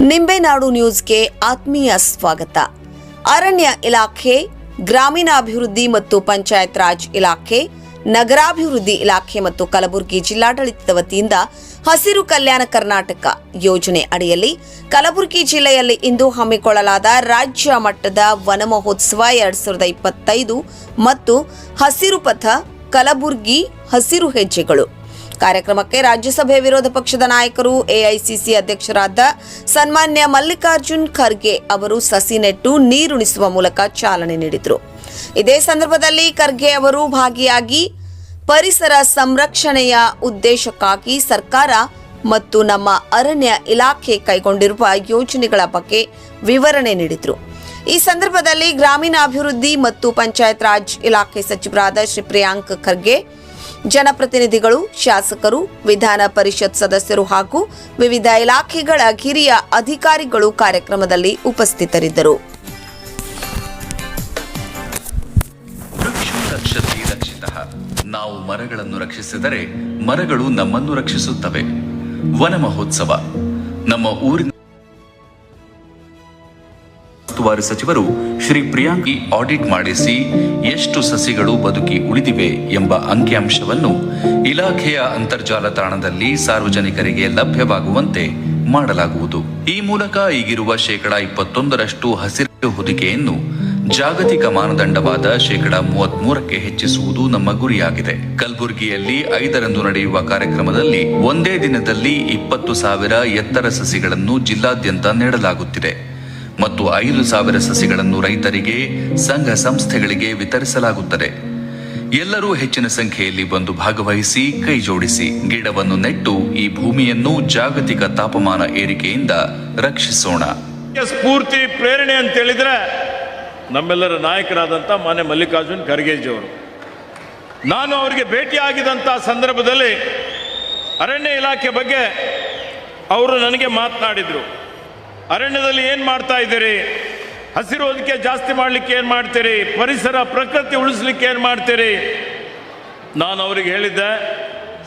ನಿಂಬೆನಾಡು ನ್ಯೂಸ್ಗೆ ಆತ್ಮೀಯ ಸ್ವಾಗತ. ಅರಣ್ಯ ಇಲಾಖೆ, ಗ್ರಾಮೀಣಾಭಿವೃದ್ಧಿ ಮತ್ತು ಪಂಚಾಯತ್ ರಾಜ್ ಇಲಾಖೆ, ನಗರಾಭಿವೃದ್ಧಿ ಇಲಾಖೆ ಮತ್ತು ಕಲಬುರಗಿ ಜಿಲ್ಲಾಡಳಿತದ ವತಿಯಿಂದ ಹಸಿರು ಕಲ್ಯಾಣ ಕರ್ನಾಟಕ ಯೋಜನೆ ಅಡಿಯಲ್ಲಿ ಕಲಬುರಗಿ ಜಿಲ್ಲೆಯಲ್ಲಿ ಇಂದು ಹಮ್ಮಿಕೊಳ್ಳಲಾದ ರಾಜ್ಯ ಮಟ್ಟದ ವನ ಮಹೋತ್ಸವ ಎರಡ್ ಸಾವಿರದ ಇಪ್ಪತ್ತೈದು ಮತ್ತು ಹಸಿರು ಪಥ, ಕಲಬುರ್ಗಿ ಹಸಿರು ಹೆಜ್ಜೆಗಳು. ಕಾರ್ಯಕ್ರಮಕ್ಕೆ ರಾಜ್ಯಸಭೆ ವಿರೋಧ ಪಕ್ಷದ ನಾಯಕರು ಎಐಸಿಸಿ ಅಧ್ಯಕ್ಷರಾದ ಸನ್ಮಾನ್ಯ ಮಲ್ಲಿಕಾರ್ಜುನ್ ಖರ್ಗೆ ಅವರು ಸಸಿ ನೆಟ್ಟು ನೀರುಣಿಸುವ ಮೂಲಕ ಚಾಲನೆ ನೀಡಿದರು. ಇದೇ ಸಂದರ್ಭದಲ್ಲಿ ಖರ್ಗೆ ಅವರು ಭಾಗಿಯಾಗಿ ಪರಿಸರ ಸಂರಕ್ಷಣೆಯ ಉದ್ದೇಶಕ್ಕಾಗಿ ಸರ್ಕಾರ ಮತ್ತು ನಮ್ಮ ಅರಣ್ಯ ಇಲಾಖೆ ಕೈಗೊಂಡಿರುವ ಯೋಜನೆಗಳ ಬಗ್ಗೆ ವಿವರಣೆ ನೀಡಿದರು. ಈ ಸಂದರ್ಭದಲ್ಲಿ ಗ್ರಾಮೀಣಾಭಿವೃದ್ಧಿ ಮತ್ತು ಪಂಚಾಯತ್ ರಾಜ್ ಇಲಾಖೆ ಸಚಿವರಾದ ಶ್ರೀ ಪ್ರಿಯಾಂಕ್ ಖರ್ಗೆ ಜನಪ್ರತಿನಿಧಿಗಳು, ಶಾಸಕರು, ವಿಧಾನ ಪರಿಷತ್ ಸದಸ್ಯರು ಹಾಗೂ ವಿವಿಧ ಇಲಾಖೆಗಳ ಹಿರಿಯ ಅಧಿಕಾರಿಗಳು ಕಾರ್ಯಕ್ರಮದಲ್ಲಿ ಉಪಸ್ಥಿತರಿದ್ದರು. ನಾವು ಮರಗಳನ್ನು ರಕ್ಷಿಸಿದರೆ ಮರಗಳು ನಮ್ಮನ್ನು ರಕ್ಷಿಸುತ್ತವೆ. ವನ ಮಹೋತ್ಸವ ನಮ್ಮ ಊರಿನ ಉಸ್ತುವಾರಿ ಸಚಿವರು ಶ್ರೀ ಪ್ರಿಯಾಂಕಿ ಆಡಿಟ್ ಮಾಡಿಸಿ ಎಷ್ಟು ಸಸಿಗಳು ಬದುಕಿ ಉಳಿದಿವೆ ಎಂಬ ಅಂಕಿಅಂಶವನ್ನು ಇಲಾಖೆಯ ಅಂತರ್ಜಾಲ ತಾಣದಲ್ಲಿ ಸಾರ್ವಜನಿಕರಿಗೆ ಲಭ್ಯವಾಗುವಂತೆ ಮಾಡಲಾಗುವುದು. ಈ ಮೂಲಕ ಈಗಿರುವ ಶೇಕಡ ಇಪ್ಪತ್ತೊಂದರಷ್ಟು ಹಸಿರು ಹೊದಿಕೆಯನ್ನು ಜಾಗತಿಕ ಮಾನದಂಡವಾದ ಶೇಕಡ ಮೂವತ್ತ್ ಮೂರಕ್ಕೆ ಹೆಚ್ಚಿಸುವುದು ನಮ್ಮ ಗುರಿಯಾಗಿದೆ. ಕಲಬುರಗಿಯಲ್ಲಿ ಐದರಂದು ನಡೆಯುವ ಕಾರ್ಯಕ್ರಮದಲ್ಲಿ ಒಂದೇ ದಿನದಲ್ಲಿ ಇಪ್ಪತ್ತು ಸಾವಿರ ಎತ್ತರ ಸಸಿಗಳನ್ನು ಜಿಲ್ಲಾದ್ಯಂತ ನೀಡಲಾಗುತ್ತಿದೆ. ಮತ್ತು ಐದು ಸಾವಿರ ಸಸಿಗಳನ್ನು ರೈತರಿಗೆ, ಸಂಘ ಸಂಸ್ಥೆಗಳಿಗೆ ವಿತರಿಸಲಾಗುತ್ತದೆ. ಎಲ್ಲರೂ ಹೆಚ್ಚಿನ ಸಂಖ್ಯೆಯಲ್ಲಿ ಬಂದು ಭಾಗವಹಿಸಿ ಕೈ ಜೋಡಿಸಿ ಗಿಡವನ್ನು ನೆಟ್ಟು ಈ ಭೂಮಿಯನ್ನು ಜಾಗತಿಕ ತಾಪಮಾನ ಏರಿಕೆಯಿಂದ ರಕ್ಷಿಸೋಣ. ಸ್ಫೂರ್ತಿ ಪ್ರೇರಣೆ ಅಂತ ಹೇಳಿದ್ರೆ ನಮ್ಮೆಲ್ಲರ ನಾಯಕರಾದಂಥ ಮಾನ್ಯ ಮಲ್ಲಿಕಾರ್ಜುನ್ ಖರ್ಗೆಜಿಯವರು. ನಾನು ಅವರಿಗೆ ಭೇಟಿಯಾಗಿದ್ದಂಥ ಸಂದರ್ಭದಲ್ಲಿ ಅರಣ್ಯ ಇಲಾಖೆ ಬಗ್ಗೆ ಅವರು ನನಗೆ ಮಾತನಾಡಿದರು. ಅರಣ್ಯದಲ್ಲಿ ಏನು ಮಾಡ್ತಾ ಇದ್ದೀರಿ? ಹಸಿರು ಹೊದಿಕೆ ಜಾಸ್ತಿ ಮಾಡಲಿಕ್ಕೆ ಏನು ಮಾಡ್ತೀರಿ? ಪರಿಸರ ಪ್ರಕೃತಿ ಉಳಿಸ್ಲಿಕ್ಕೆ ಏನು ಮಾಡ್ತೀರಿ? ನಾನು ಅವರಿಗೆ ಹೇಳಿದ್ದೆ,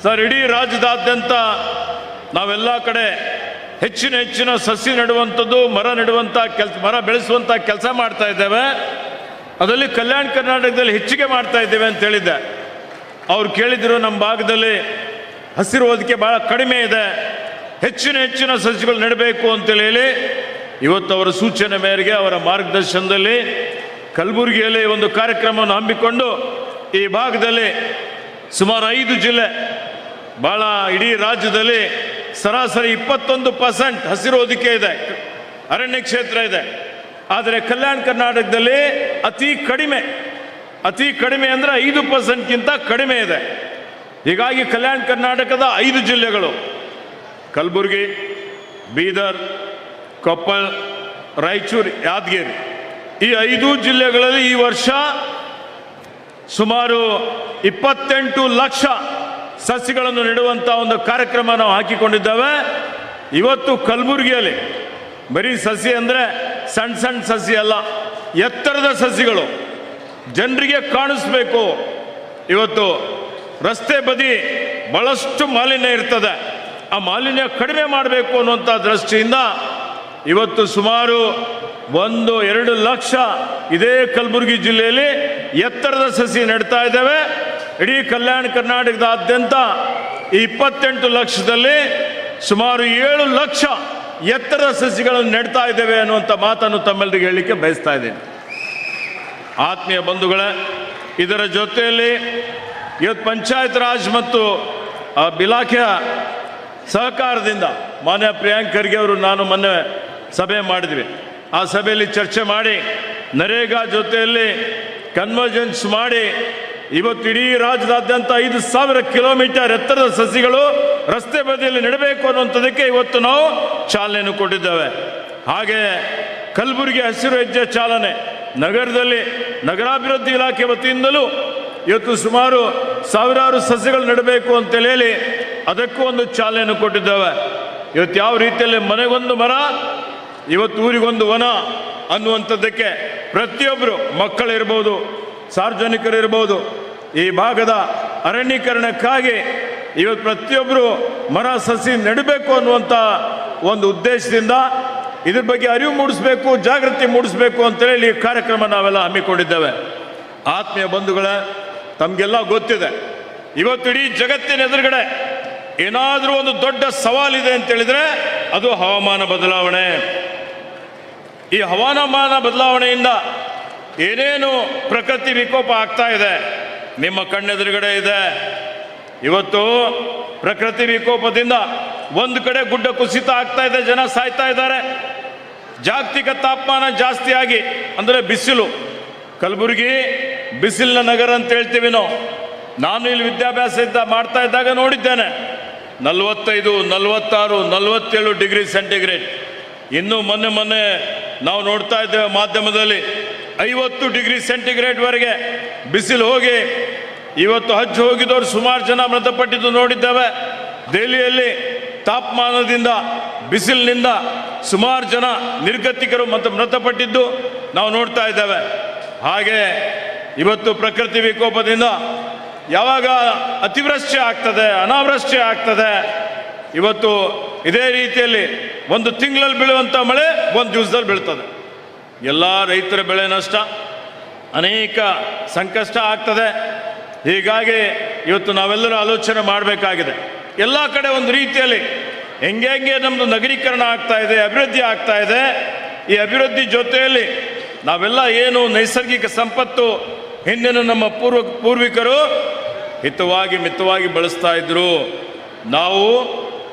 ಸರ್, ಇಡೀ ರಾಜ್ಯದಾದ್ಯಂತ ನಾವೆಲ್ಲ ಕಡೆ ಹೆಚ್ಚಿನ ಹೆಚ್ಚಿನ ಸಸಿ ನೆಡುವಂಥದ್ದು, ಮರ ನೆಡುವಂಥ ಕೆಲ್ಸ, ಮರ ಬೆಳೆಸುವಂಥ ಕೆಲಸ ಮಾಡ್ತಾ ಇದ್ದೇವೆ. ಅದರಲ್ಲಿ ಕಲ್ಯಾಣ ಕರ್ನಾಟಕದಲ್ಲಿ ಹೆಚ್ಚಿಗೆ ಮಾಡ್ತಾ ಇದ್ದೇವೆ ಅಂತ ಹೇಳಿದ್ದೆ. ಅವ್ರು ಕೇಳಿದ್ರು, ನಮ್ಮ ಭಾಗದಲ್ಲಿ ಹಸಿರು ಹೊದಿಕೆ ಭಾಳ ಕಡಿಮೆ ಇದೆ. ಹೆಚ್ಚಿನ ಹೆಚ್ಚಿನ ಸಸಿಗಳು ನೆಡಬೇಕು ಅಂತೇಳಿ ಇವತ್ತು ಅವರ ಸೂಚನೆ ಮೇರೆಗೆ ಅವರ ಮಾರ್ಗದರ್ಶನದಲ್ಲಿ ಕಲಬುರಗಿಯಲ್ಲಿ ಒಂದು ಕಾರ್ಯಕ್ರಮವನ್ನು ಹಮ್ಮಿಕೊಂಡು ಈ ಭಾಗದಲ್ಲಿ ಸುಮಾರು ಐದು ಜಿಲ್ಲೆ ಭಾಳ ಇಡೀ ರಾಜ್ಯದಲ್ಲಿ ಸರಾಸರಿ ಇಪ್ಪತ್ತೊಂದು ಪರ್ಸೆಂಟ್ ಹಸಿರು ಹೊದಿಕೆ ಇದೆ, ಅರಣ್ಯ ಕ್ಷೇತ್ರ ಇದೆ. ಆದರೆ ಕಲ್ಯಾಣ ಕರ್ನಾಟಕದಲ್ಲಿ ಅತಿ ಕಡಿಮೆ ಅತಿ ಕಡಿಮೆ ಅಂದರೆ ಐದು ಪರ್ಸೆಂಟ್ಗಿಂತ ಕಡಿಮೆ ಇದೆ. ಹೀಗಾಗಿ ಕಲ್ಯಾಣ ಕರ್ನಾಟಕದ ಐದು ಜಿಲ್ಲೆಗಳು ಕಲಬುರಗಿ, ಬೀದರ್, ಕೊಪ್ಪಳ, ರಾಯಚೂರು, ಯಾದಗಿರಿ. ಈ ಐದು ಜಿಲ್ಲೆಗಳಲ್ಲಿ ಈ ವರ್ಷ ಸುಮಾರು ಇಪ್ಪತ್ತೆಂಟು ಲಕ್ಷ ಸಸಿಗಳನ್ನು ನೆಡುವಂಥ ಒಂದು ಕಾರ್ಯಕ್ರಮ ನಾವು ಹಾಕಿಕೊಂಡಿದ್ದೇವೆ. ಇವತ್ತು ಕಲಬುರಗಿಯಲ್ಲಿ ಬರೀ ಸಸಿ ಅಂದರೆ ಸಣ್ಣ ಸಣ್ಣ ಸಸಿ ಅಲ್ಲ, ಎತ್ತರದ ಸಸಿಗಳು ಜನರಿಗೆ ಕಾಣಿಸ್ಬೇಕು. ಇವತ್ತು ರಸ್ತೆ ಬದಿ ಬಹಳಷ್ಟು ಮಾಲಿನ್ಯ ಇರ್ತದೆ. ಆ ಮಾಲಿನ್ಯ ಕಡಿಮೆ ಮಾಡಬೇಕು ಅನ್ನುವಂಥ ದೃಷ್ಟಿಯಿಂದ ಇವತ್ತು ಸುಮಾರು ಒಂದು, ಎರಡು ಲಕ್ಷ ಇದೇ ಕಲಬುರಗಿ ಜಿಲ್ಲೆಯಲ್ಲಿ ಎತ್ತರದ ಸಸಿ ನೆಡ್ತಾ ಇದ್ದೇವೆ. ಇಡೀ ಕಲ್ಯಾಣ ಕರ್ನಾಟಕದಾದ್ಯಂತ ಈ ಇಪ್ಪತ್ತೆಂಟು ಲಕ್ಷದಲ್ಲಿ ಸುಮಾರು ಏಳು ಲಕ್ಷ ಎತ್ತರದ ಸಸಿಗಳನ್ನು ನೆಡ್ತಾ ಇದ್ದೇವೆ ಅನ್ನುವಂಥ ಮಾತನ್ನು ತಮ್ಮೆಲ್ಲರಿಗೆ ಹೇಳಲಿಕ್ಕೆ ಬಯಸ್ತಾ ಇದ್ದೀನಿ. ಆತ್ಮೀಯ ಬಂಧುಗಳೇ, ಇದರ ಜೊತೆಯಲ್ಲಿ ಇವತ್ತು ಪಂಚಾಯತ್ ರಾಜ್ ಮತ್ತು ಇಲಾಖೆಯ ಸಹಕಾರದಿಂದ ಮಾನ್ಯ ಪ್ರಿಯಾಂಕ್ ಖರ್ಗೆ ಅವರು ನಾನು ಮೊನ್ನೆ ಸಭೆ ಮಾಡಿದ್ವಿ. ಆ ಸಭೆಯಲ್ಲಿ ಚರ್ಚೆ ಮಾಡಿ, ನರೇಗಾ ಜೊತೆಯಲ್ಲಿ ಕನ್ವರ್ಜೆನ್ಸ್ ಮಾಡಿ, ಇವತ್ತು ಇಡೀ ರಾಜ್ಯದಾದ್ಯಂತ ಐದು ಸಾವಿರ ಕಿಲೋಮೀಟರ್ ಎತ್ತರದ ಸಸಿಗಳು ರಸ್ತೆ ಬದಿಯಲ್ಲಿ ನೆಡಬೇಕು ಅನ್ನುವಂಥದ್ದಕ್ಕೆ ಇವತ್ತು ನಾವು ಚಾಲನೆಯನ್ನು ಕೊಟ್ಟಿದ್ದೇವೆ. ಹಾಗೆ ಕಲಬುರಗಿ ಹಸಿರು ಹೆಜ್ಜೆ ಚಾಲನೆ, ನಗರದಲ್ಲಿ ನಗರಾಭಿವೃದ್ಧಿ ಇಲಾಖೆ ವತಿಯಿಂದಲೂ ಇವತ್ತು ಸುಮಾರು ಸಾವಿರಾರು ಸಸಿಗಳು ನೆಡಬೇಕು ಅಂತೇಳಿ ಹೇಳಿ ಅದಕ್ಕೂ ಒಂದು ಚಾಲನೆಯನ್ನು ಕೊಟ್ಟಿದ್ದೇವೆ. ಇವತ್ತು ಯಾವ ರೀತಿಯಲ್ಲಿ ಮನೆಗೊಂದು ಮರ, ಇವತ್ತು ಊರಿಗೊಂದು ವನ ಅನ್ನುವಂಥದ್ದಕ್ಕೆ ಪ್ರತಿಯೊಬ್ಬರು ಮಕ್ಕಳಿರ್ಬೋದು, ಸಾರ್ವಜನಿಕರಿರ್ಬೋದು, ಈ ಭಾಗದ ಅರಣ್ಯೀಕರಣಕ್ಕಾಗಿ ಇವತ್ತು ಪ್ರತಿಯೊಬ್ಬರು ಮರ ಸಸಿ ನೆಡಬೇಕು ಅನ್ನುವಂಥ ಒಂದು ಉದ್ದೇಶದಿಂದ ಇದ್ರ ಬಗ್ಗೆ ಅರಿವು ಮೂಡಿಸ್ಬೇಕು, ಜಾಗೃತಿ ಮೂಡಿಸ್ಬೇಕು ಅಂತೇಳಿ ಈ ಕಾರ್ಯಕ್ರಮ ನಾವೆಲ್ಲ ಹಮ್ಮಿಕೊಂಡಿದ್ದೇವೆ. ಆತ್ಮೀಯ ಬಂಧುಗಳ, ತಮಗೆಲ್ಲ ಗೊತ್ತಿದೆ. ಇವತ್ತು ಇಡೀ ಜಗತ್ತಿನ ಎದುರುಗಡೆ ಏನಾದರೂ ಒಂದು ದೊಡ್ಡ ಸವಾಲಿದೆ ಅಂತ ಹೇಳಿದ್ರೆ ಅದು ಹವಾಮಾನ ಬದಲಾವಣೆ. ಈ ಹವಾಮಾನ ಬದಲಾವಣೆಯಿಂದ ಏನೇನು ಪ್ರಕೃತಿ ವಿಕೋಪ ಆಗ್ತಾ ಇದೆ, ನಿಮ್ಮ ಕಣ್ಣೆದುರುಗಡೆ ಇದೆ. ಇವತ್ತು ಪ್ರಕೃತಿ ವಿಕೋಪದಿಂದ ಒಂದು ಕಡೆ ಗುಡ್ಡ ಕುಸಿತ ಆಗ್ತಾ ಇದೆ, ಜನ ಸಾಯ್ತಾ ಇದ್ದಾರೆ. ಜಾಗತಿಕ ತಾಪಮಾನ ಜಾಸ್ತಿಯಾಗಿ ಅಂದರೆ ಬಿಸಿಲು. ಕಲಬುರಗಿ ಬಿಸಿಲಿನ ನಗರ ಅಂತ ಹೇಳ್ತೀವಿ ನಾವು. ನಾನು ಇಲ್ಲಿ ವಿದ್ಯಾಭ್ಯಾಸ ಇದ್ದ ಮಾಡ್ತಾ ಇದ್ದಾಗ ನೋಡಿದ್ದೇನೆ. ನಲವತ್ತೈದು, ನಲವತ್ತಾರು, ನಲವತ್ತೇಳು ಡಿಗ್ರಿ ಸೆಂಟಿಗ್ರೇಡ್. ಇನ್ನು ಮೊನ್ನೆ ಮೊನ್ನೆ ನಾವು ನೋಡ್ತಾ ಇದ್ದೇವೆ ಮಾಧ್ಯಮದಲ್ಲಿ ಐವತ್ತು ಡಿಗ್ರಿ ಸೆಂಟಿಗ್ರೇಡ್ವರೆಗೆ ಬಿಸಿಲು ಹೋಗಿ, ಇವತ್ತು ಹಜ್ಜು ಹೋಗಿದವರು ಸುಮಾರು ಜನ ಮೃತಪಟ್ಟಿದ್ದು ನೋಡಿದ್ದೇವೆ. ದೆಹಲಿಯಲ್ಲಿ ತಾಪಮಾನದಿಂದ, ಬಿಸಿಲಿನಿಂದ ಸುಮಾರು ಜನ ನಿರ್ಗತಿಕರು ಮತ್ತು ಮೃತಪಟ್ಟಿದ್ದು ನಾವು ನೋಡ್ತಾ ಇದ್ದೇವೆ. ಹಾಗೆ ಇವತ್ತು ಪ್ರಕೃತಿ ವಿಕೋಪದಿಂದ ಯಾವಾಗ ಅತಿವೃಷ್ಟಿ ಆಗ್ತದೆ, ಅನಾವೃಷ್ಟಿ ಆಗ್ತದೆ, ಇವತ್ತು ಇದೇ ರೀತಿಯಲ್ಲಿ ಒಂದು ತಿಂಗಳಲ್ಲಿ ಬೀಳುವಂಥ ಮಳೆ ಒಂದು ದಿವಸದಲ್ಲಿ ಬೀಳ್ತದೆ. ಎಲ್ಲ ರೈತರ ಬೆಳೆ ನಷ್ಟ, ಅನೇಕ ಸಂಕಷ್ಟ ಆಗ್ತದೆ. ಹೀಗಾಗಿ ಇವತ್ತು ನಾವೆಲ್ಲರೂ ಆಲೋಚನೆ ಮಾಡಬೇಕಾಗಿದೆ. ಎಲ್ಲ ಕಡೆ ಒಂದು ರೀತಿಯಲ್ಲಿ ಹೆಂಗೆ ಹೆಂಗೆ ನಮ್ಮದು ನಗರೀಕರಣ ಆಗ್ತಾ ಇದೆ, ಅಭಿವೃದ್ಧಿ ಆಗ್ತಾ ಇದೆ, ಈ ಅಭಿವೃದ್ಧಿ ಜೊತೆಯಲ್ಲಿ ನಾವೆಲ್ಲ ಏನು ನೈಸರ್ಗಿಕ ಸಂಪತ್ತು, ಹಿಂದಿನ ನಮ್ಮ ಪೂರ್ವ ಪೂರ್ವಿಕರು ಹಿತವಾಗಿ ಮಿತವಾಗಿ ಬಳಸ್ತಾ ಇದ್ರು, ನಾವು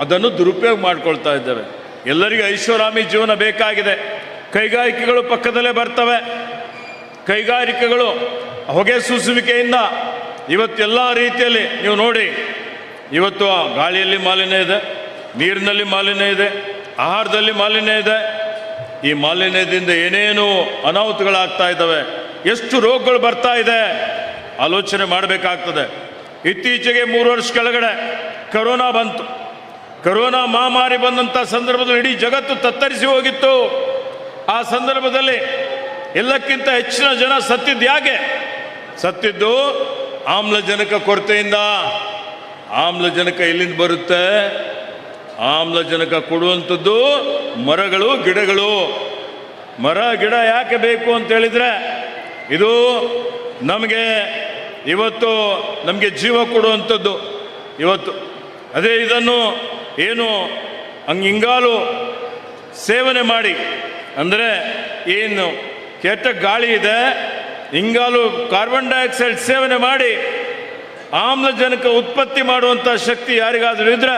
ಅದನ್ನು ದುರುಪಯೋಗ ಮಾಡ್ಕೊಳ್ತಾ ಇದ್ದೇವೆ. ಎಲ್ಲರಿಗೂ ಐಶ್ವರಾಮಿ ಜೀವನ ಬೇಕಾಗಿದೆ. ಕೈಗಾರಿಕೆಗಳು ಪಕ್ಕದಲ್ಲೇ ಬರ್ತವೆ. ಕೈಗಾರಿಕೆಗಳು ಹೊಗೆ ಸೂಸುವಿಕೆಯಿಂದ ಇವತ್ತೆಲ್ಲ ರೀತಿಯಲ್ಲಿ ನೀವು ನೋಡಿ, ಇವತ್ತು ಆ ಗಾಳಿಯಲ್ಲಿ ಮಾಲಿನ್ಯ ಇದೆ, ನೀರಿನಲ್ಲಿ ಮಾಲಿನ್ಯ ಇದೆ, ಆಹಾರದಲ್ಲಿ ಮಾಲಿನ್ಯ ಇದೆ. ಈ ಮಾಲಿನ್ಯದಿಂದ ಏನೇನು ಅನಾಹುತಗಳಾಗ್ತಾ ಇದ್ದಾವೆ. ಎಷ್ಟು ರೋಗಗಳು ಬರ್ತಾ ಇದೆ. ಆಲೋಚನೆ ಮಾಡಬೇಕಾಗ್ತದೆ. ಇತ್ತೀಚೆಗೆ ಮೂರು ವರ್ಷ ಕೆಳಗಡೆ ಕರೋನಾ ಬಂತು. ಕರೋನಾ ಮಹಾಮಾರಿ ಬಂದಂಥ ಸಂದರ್ಭದಲ್ಲಿ ಇಡೀ ಜಗತ್ತು ತತ್ತರಿಸಿ ಹೋಗಿತ್ತು. ಆ ಸಂದರ್ಭದಲ್ಲಿ ಎಲ್ಲಕ್ಕಿಂತ ಹೆಚ್ಚಿನ ಜನ ಸತ್ತಿದ್ದು ಯಾಕೆ? ಸತ್ತಿದ್ದು ಆಮ್ಲಜನಕ ಕೊರತೆಯಿಂದ. ಆಮ್ಲಜನಕ ಎಲ್ಲಿಂದ ಬರುತ್ತೆ? ಆಮ್ಲಜನಕ ಕೊಡುವಂಥದ್ದು ಮರಗಳು, ಗಿಡಗಳು. ಮರ, ಗಿಡ ಯಾಕೆ ಬೇಕು ಅಂತ ಹೇಳಿದ್ರೆ ಇದು ನಮಗೆ ಇವತ್ತು ನಮಗೆ ಜೀವ ಕೊಡುವಂಥದ್ದು ಇವತ್ತು. ಅದೇ ಇದನ್ನು ಏನು ಹಂಗೆ ಹಿಂಗಾಲು ಸೇವನೆ ಮಾಡಿ ಅಂದರೆ ಏನು ಕೆಟ್ಟ ಗಾಳಿ ಇದೆ ಇಂಗಾಲು ಕಾರ್ಬನ್ ಡೈಆಕ್ಸೈಡ್ ಸೇವನೆ ಮಾಡಿ ಆಮ್ಲಜನಕ ಉತ್ಪತ್ತಿ ಮಾಡುವಂಥ ಶಕ್ತಿ ಯಾರಿಗಾದರೂ ಇದ್ರೆ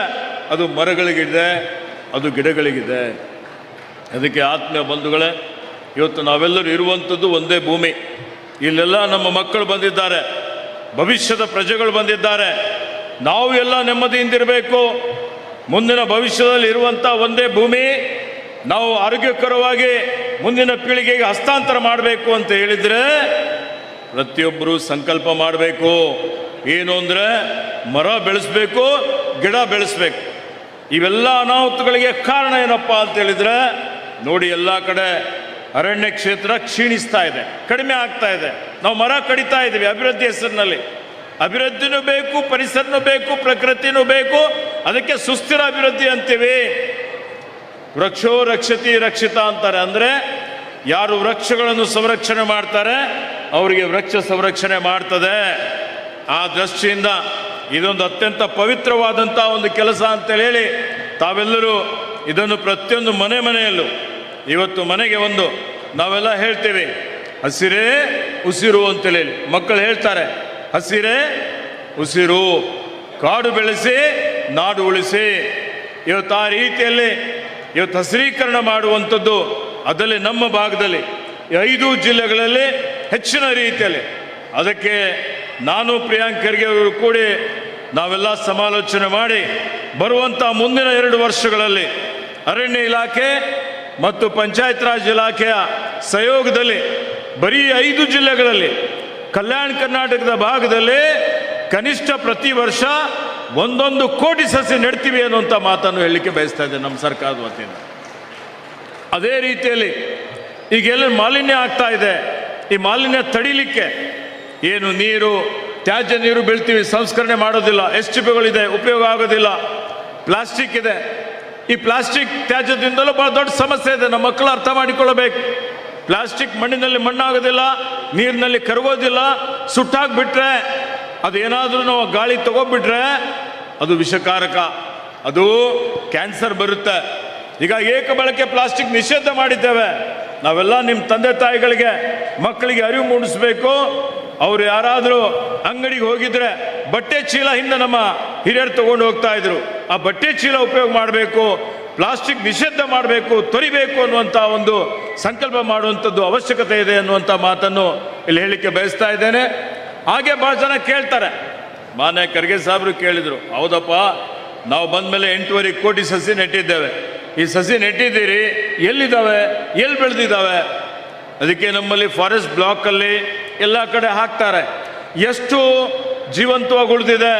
ಅದು ಮರಗಳಿಗಿದೆ, ಅದು ಗಿಡಗಳಿಗಿದೆ. ಅದಕ್ಕೆ ಆತ್ಮೀಯ ಬಂಧುಗಳೇ, ಇವತ್ತು ನಾವೆಲ್ಲರೂ ಇರುವಂಥದ್ದು ಒಂದೇ ಭೂಮಿ. ಇಲ್ಲೆಲ್ಲ ನಮ್ಮ ಮಕ್ಕಳು ಬಂದಿದ್ದಾರೆ. ಭವಿಷ್ಯದ ಪ್ರಜೆಗಳು ಬಂದಿದ್ದಾರೆ. ನಾವು ಎಲ್ಲ ನೆಮ್ಮದಿಯಿಂದಿರಬೇಕು. ಮುಂದಿನ ಭವಿಷ್ಯದಲ್ಲಿ ಇರುವಂಥ ಒಂದೇ ಭೂಮಿ, ನಾವು ಆರೋಗ್ಯಕರವಾಗಿ ಮುಂದಿನ ಪೀಳಿಗೆಗೆ ಹಸ್ತಾಂತರ ಮಾಡಬೇಕು ಅಂತ ಹೇಳಿದರೆ ಪ್ರತಿಯೊಬ್ಬರು ಸಂಕಲ್ಪ ಮಾಡಬೇಕು. ಏನು ಅಂದರೆ ಮರ ಬೆಳೆಸಬೇಕು, ಗಿಡ ಬೆಳೆಸ್ಬೇಕು. ಇವೆಲ್ಲ ಅನಾಹುತಗಳಿಗೆ ಕಾರಣ ಏನಪ್ಪ ಅಂತ ಹೇಳಿದ್ರೆ, ನೋಡಿ ಎಲ್ಲ ಕಡೆ ಅರಣ್ಯ ಕ್ಷೇತ್ರ ಕ್ಷೀಣಿಸ್ತಾ ಇದೆ, ಕಡಿಮೆ ಆಗ್ತಾ ಇದೆ. ನಾವು ಮರ ಕಡಿತಾ ಇದ್ದೀವಿ ಅಭಿವೃದ್ಧಿ ಹೆಸರಿನಲ್ಲಿ. ಅಭಿವೃದ್ಧಿನೂ ಬೇಕು, ಪರಿಸರನೂ ಬೇಕು, ಪ್ರಕೃತಿನೂ ಬೇಕು, ಅದಕ್ಕೆ ಸುಸ್ಥಿರ ಅಭಿವೃದ್ಧಿ ಅಂತೀವಿ. ವೃಕ್ಷೋ ರಕ್ಷತಿ ರಕ್ಷಿತ ಅಂತಾರೆ, ಅಂದರೆ ಯಾರು ವೃಕ್ಷಗಳನ್ನು ಸಂರಕ್ಷಣೆ ಮಾಡ್ತಾರೆ, ಅವರಿಗೆ ವೃಕ್ಷ ಸಂರಕ್ಷಣೆ ಮಾಡ್ತದೆ. ಆ ದೃಷ್ಟಿಯಿಂದ ಇದೊಂದು ಅತ್ಯಂತ ಪವಿತ್ರವಾದಂಥ ಒಂದು ಕೆಲಸ ಅಂತೇಳಿ ತಾವೆಲ್ಲರೂ ಇದನ್ನು ಪ್ರತಿಯೊಂದು ಮನೆ ಮನೆಯಲ್ಲೂ ಇವತ್ತು ಮನೆಗೆ ಒಂದು ನಾವೆಲ್ಲ ಹೇಳ್ತೇವೆ, ಹಸಿರೇ ಉಸಿರು ಅಂತೇಳಿ ಮಕ್ಕಳು ಹೇಳ್ತಾರೆ. ಹಸಿರೇ ಉಸಿರು, ಕಾಡು ಬೆಳೆಸಿ, ನಾಡು ಉಳಿಸಿ. ಇವತ್ತು ಆ ರೀತಿಯಲ್ಲಿ ಇವತ್ತು ಹಸಿರೀಕರಣ ಮಾಡುವಂಥದ್ದು ಅದರಲ್ಲಿ ನಮ್ಮ ಭಾಗದಲ್ಲಿ ಐದು ಜಿಲ್ಲೆಗಳಲ್ಲಿ ಹೆಚ್ಚಿನ ರೀತಿಯಲ್ಲಿ. ಅದಕ್ಕೆ ನಾನು, ಪ್ರಿಯಾಂಕ್ ಖರ್ಗೆ ಅವರು ಕೂಡಿ ನಾವೆಲ್ಲ ಸಮಾಲೋಚನೆ ಮಾಡಿ ಬರುವಂಥ ಮುಂದಿನ ಎರಡು ವರ್ಷಗಳಲ್ಲಿ ಅರಣ್ಯ ಇಲಾಖೆ ಮತ್ತು ಪಂಚಾಯತ್ ರಾಜ್ ಇಲಾಖೆಯ ಸಹಯೋಗದಲ್ಲಿ ಬರೀ ಐದು ಜಿಲ್ಲೆಗಳಲ್ಲಿ ಕಲ್ಯಾಣ ಕರ್ನಾಟಕದ ಭಾಗದಲ್ಲಿ ಕನಿಷ್ಠ ಪ್ರತಿ ವರ್ಷ ಒಂದೊಂದು ಕೋಟಿ ಸಸಿ ನೆಡ್ತೀವಿ ಅನ್ನುವಂಥ ಮಾತನ್ನು ಹೇಳಲಿಕ್ಕೆ ಬಯಸ್ತಾ ಇದ್ದೇನೆ ನಮ್ಮ ಸರ್ಕಾರದ ವತಿಯಿಂದ. ಅದೇ ರೀತಿಯಲ್ಲಿ ಈಗೆಲ್ಲ ಮಾಲಿನ್ಯ ಆಗ್ತಾ ಇದೆ, ಈ ಮಾಲಿನ್ಯ ತಡಿಲಿಕ್ಕೆ ಏನು ನೀರು, ತ್ಯಾಜ್ಯ ನೀರು ಬೀಳ್ತೀವಿ, ಸಂಸ್ಕರಣೆ ಮಾಡೋದಿಲ್ಲ, ಎಸ್ ಟಿ ಪಿಗಳಿದೆ ಉಪಯೋಗ ಆಗೋದಿಲ್ಲ, ಪ್ಲಾಸ್ಟಿಕ್ ಇದೆ ಈ ಪ್ಲಾಸ್ಟಿಕ್ ತ್ಯಾಜ್ಯದಿಂದಲೂ ಬಹಳ ದೊಡ್ಡ ಸಮಸ್ಯೆ ಇದೆ. ನಮ್ಮ ಮಕ್ಕಳು ಅರ್ಥ ಮಾಡಿಕೊಳ್ಳಬೇಕು. ಪ್ಲಾಸ್ಟಿಕ್ ಮಣ್ಣಿನಲ್ಲಿ ಮಣ್ಣಾಗೋದಿಲ್ಲ, ನೀರಿನಲ್ಲಿ ಕರಗೋದಿಲ್ಲ, ಸುಟ್ಟಾಗ್ಬಿಟ್ರೆ ಅದೇನಾದರೂ ನಾವು ಗಾಳಿ ತಗೋಬಿಟ್ರೆ ಅದು ವಿಷಕಾರಕ, ಅದು ಕ್ಯಾನ್ಸರ್ ಬರುತ್ತೆ. ಈಗ ಏಕ ಬಳಕೆ ಪ್ಲಾಸ್ಟಿಕ್ ನಿಷೇಧ ಮಾಡಿದ್ದೇವೆ. ನಾವೆಲ್ಲ ನಿಮ್ಮ ತಂದೆ ತಾಯಿಗಳಿಗೆ ಮಕ್ಕಳಿಗೆ ಅರಿವು ಮೂಡಿಸ್ಬೇಕು. ಅವರು ಯಾರಾದರೂ ಅಂಗಡಿಗೆ ಹೋಗಿದ್ರೆ ಬಟ್ಟೆ ಚೀಲ ಹಿಂದೆ ನಮ್ಮ ಹಿರಿಯರು ತಗೊಂಡು ಹೋಗ್ತಾ ಇದ್ರು. ಆ ಬಟ್ಟೆ ಚೀಲ ಉಪಯೋಗ ಮಾಡಬೇಕು, ಪ್ಲಾಸ್ಟಿಕ್ ನಿಷೇಧ ಮಾಡಬೇಕು, ತೊರಿಬೇಕು ಅನ್ನುವಂಥ ಒಂದು ಸಂಕಲ್ಪ ಮಾಡುವಂಥದ್ದು ಅವಶ್ಯಕತೆ ಇದೆ ಅನ್ನುವಂಥ ಮಾತನ್ನು ಇಲ್ಲಿ ಹೇಳಲಿಕ್ಕೆ ಬಯಸ್ತಾ ಇದ್ದೇನೆ. ಹಾಗೆ ಭಾಳ ಜನ ಕೇಳ್ತಾರೆ. ಮಾನ್ಯ ಖರ್ಗೆ ಸಾಹೇಬರು ಕೇಳಿದರು, ಹೌದಪ್ಪ, ನಾವು ಬಂದ ಮೇಲೆ ಎಂಟೂವರೆ ಕೋಟಿ ಸಸಿ ನೆಟ್ಟಿದ್ದೇವೆ. ಈ ಸಸಿ ನೆಟ್ಟಿದ್ದೀರಿ ಎಲ್ಲಿದ್ದಾವೆ? ಎಲ್ಲಿ ಬೆಳೆದಿದ್ದಾವೆ? ಅದಕ್ಕೆ ನಮ್ಮಲ್ಲಿ ಫಾರೆಸ್ಟ್ ಬ್ಲಾಕಲ್ಲಿ ಎಲ್ಲ ಕಡೆ ಹಾಕ್ತಾರೆ. ಎಷ್ಟು ಜೀವಂತವಾಗಿ ಉಳಿದಿದೆ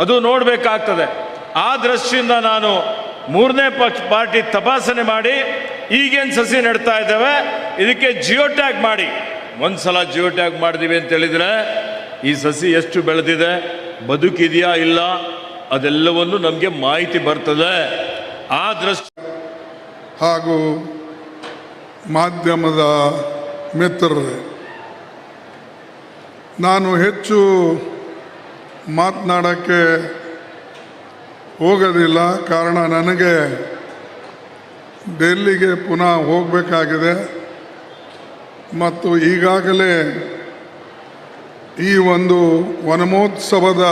ಅದು ನೋಡಬೇಕಾಗ್ತದೆ. ಆ ದೃಷ್ಟಿಯಿಂದ ನಾನು ಮೂರನೇ ಪಕ್ಷ ಪಾರ್ಟಿ ತಪಾಸಣೆ ಮಾಡಿ, ಈಗೇನು ಸಸಿ ನೆಡ್ತಾ ಇದ್ದೇವೆ, ಇದಕ್ಕೆ ಜಿಯೋ ಟ್ಯಾಗ್ ಮಾಡಿ. ಒಂದ್ಸಲ ಜಿಯೋ ಟ್ಯಾಗ್ ಮಾಡಿದೀವಿ ಅಂತ ಹೇಳಿದ್ರೆ, ಈ ಸಸಿ ಎಷ್ಟು ಬೆಳೆದಿದೆ, ಬದುಕಿದೆಯಾ ಇಲ್ಲ, ಅದೆಲ್ಲವನ್ನು ನಮಗೆ ಮಾಹಿತಿ ಬರ್ತದೆ. ಆ ದೃಷ್ಟಿ ಹಾಗೂ ಮಾಧ್ಯಮದ ಮಿತ್ರರೇ, ನಾನು ಹೆಚ್ಚು ಮಾತನಾಡೋಕ್ಕೆ ಹೋಗೋದಿಲ್ಲ. ಕಾರಣ ನನಗೆ ಡೆಲ್ಲಿಗೆ ಪುನಃ ಹೋಗಬೇಕಾಗಿದೆ. ಮತ್ತು ಈಗಾಗಲೇ ಈ ಒಂದು ವನಮೋತ್ಸವದ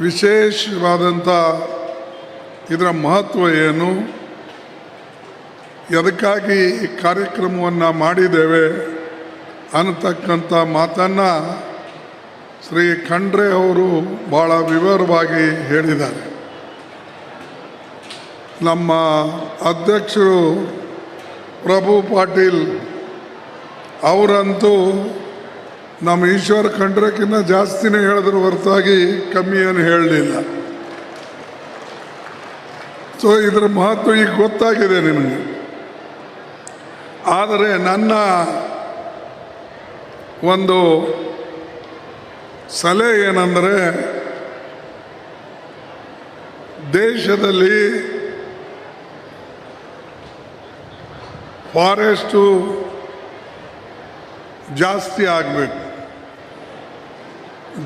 ವಿಶೇಷವಾದಂಥ ಇದರ ಮಹತ್ವ ಏನು? ಎದಕ್ಕಾಗಿ ಈ ಕಾರ್ಯಕ್ರಮವನ್ನು ಮಾಡಿದ್ದೇವೆ ಅನ್ನತಕ್ಕಂಥ ಮಾತನ್ನು ಶ್ರೀ ಖಂಡ್ರೆ ಅವರು ಭಾಳ ವಿವರವಾಗಿ ಹೇಳಿದ್ದಾರೆ. ನಮ್ಮ ಅಧ್ಯಕ್ಷರು ಪ್ರಭು ಪಾಟೀಲ್ ಅವರಂತೂ ನಮ್ಮ ಈಶ್ವರ ಖಂಡ್ರೆಕ್ಕಿಂತ ಜಾಸ್ತಿನೇ ಹೇಳಿದ್ರು ಹೊರತಾಗಿ ಕಮ್ಮಿ ಏನು ಹೇಳಲಿಲ್ಲ. ಸೊ ಇದರ ಮಹತ್ವ ಈಗ ಗೊತ್ತಾಗಿದೆ ನಿಮಗೆ. ಆದರೆ ನನ್ನ ಒಂದು ಸಲಹೆ ಏನಂದರೆ ದೇಶದಲ್ಲಿ ಫಾರೆಸ್ಟು ಜಾಸ್ತಿ ಆಗಬೇಕು.